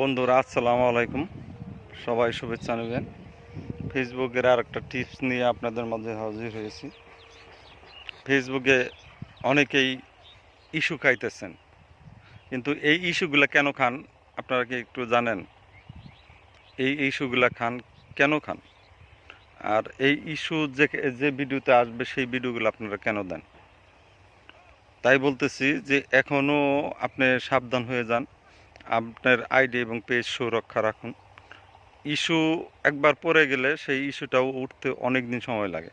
বন্ধুরা, আসসালামু আলাইকুম। সবাই শুভেচ্ছা নেবেন। ফেসবুকের আর একটা টিপস নিয়ে আপনাদের মাঝে হাজির হয়েছি। ফেসবুকে অনেকেই ইস্যু খাইতেছেন। কিন্তু এই ইস্যুগুলো কেন খান, আপনারা কি একটু জানেন? এই ইস্যুগুলো খান কেন খান? আর এই ইস্যু যে যে ভিডিওতে আসবে, সেই ভিডিওগুলো আপনারা কেন দেন? তাই বলতেছি যে এখনও আপনি সাবধান হয়ে যান। আপনার আইডি এবং পেজ সুরক্ষা রাখুন। ইস্যু একবার পড়ে গেলে সেই ইস্যুটাও উঠতে অনেক দিন সময় লাগে।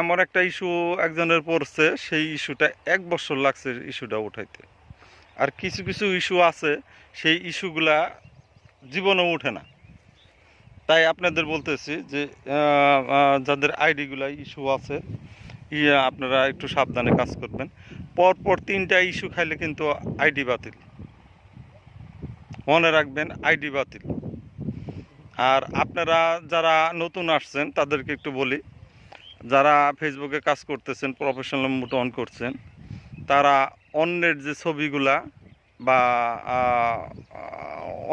এমন একটা ইস্যু একজনের পড়ছে, সেই ইস্যুটা এক বছর লাগছে ইস্যুটা উঠাইতে। আর কিছু কিছু ইস্যু আছে, সেই ইস্যুগুলা জীবনেও ওঠে না। তাই আপনাদের বলতেছি যে যাদের আইডিগুলা ইস্যু আছে আপনারা একটু সাবধানে কাজ করবেন। পরপর তিনটা ইস্যু খাইলে কিন্তু আইডি বাতিল। মনে রাখবেন, আইডি বাতিল। আর আপনারা যারা নতুন আসছেন, তাদেরকে একটু বলি, যারা ফেসবুকে কাজ করতেছেন প্রফেশনাল মোড অন করছেন, তারা অন্যের যে ছবিগুলা বা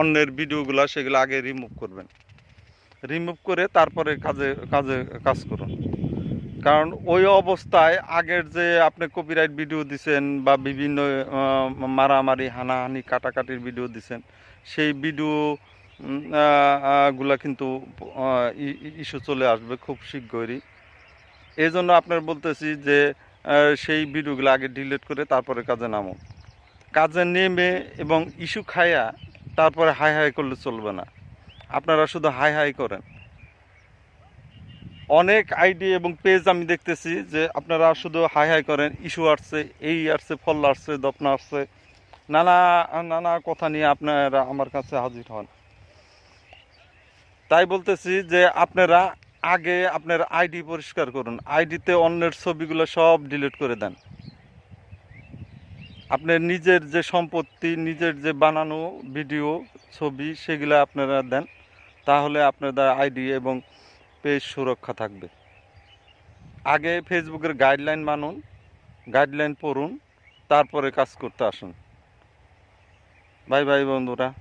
অন্যের ভিডিওগুলা সেগুলো আগে রিমুভ করবেন। রিমুভ করে তারপরে কাজে কাজে, কাজ করুন। কারণ ওই অবস্থায় আগের যে আপনি কপিরাইট ভিডিও দিছেন বা বিভিন্ন মারামারি, হানাহানি, কাটাকাটির ভিডিও দিছেন, সেই ভিডিও গুলা কিন্তু ইস্যু চলে আসবে খুব শীঘ্রই এই জন্য আপনার বলতেছি যে সেই ভিডিওগুলো আগে ডিলিট করে তারপরে কাজে নামো কাজে নেমে এবং ইস্যু খাইয়া তারপরে হাই হাই করলে চলবে না। আপনারা শুধু হাই হাই করেন। অনেক আইডি এবং পেজ আমি দেখতেছি যে আপনারা শুধু হাই হাই করেন, ইস্যু আসছে, এই আসছে, ফল আসছে দপনা আসছে, নানা নানা কথা নিয়ে আপনারা আমার কাছে হাজির হন। তাই বলতেছি যে আপনারা আগে আপনার আইডি পরিষ্কার করুন। আইডিতে অন্যের ছবিগুলো সব ডিলিট করে দেন। আপনার নিজের যে সম্পত্তি, নিজের যে বানানো ভিডিও, ছবি, সেগুলো আপনারা দেন। তাহলে আপনাদের আইডি এবং পেজ সুরক্ষা থাকবে। আগে ফেসবুকের গাইডলাইন মানুন গাইডলাইন পড়ুন, তারপরে কাজ করতে আসুন। বাই বাই বন্ধুরা।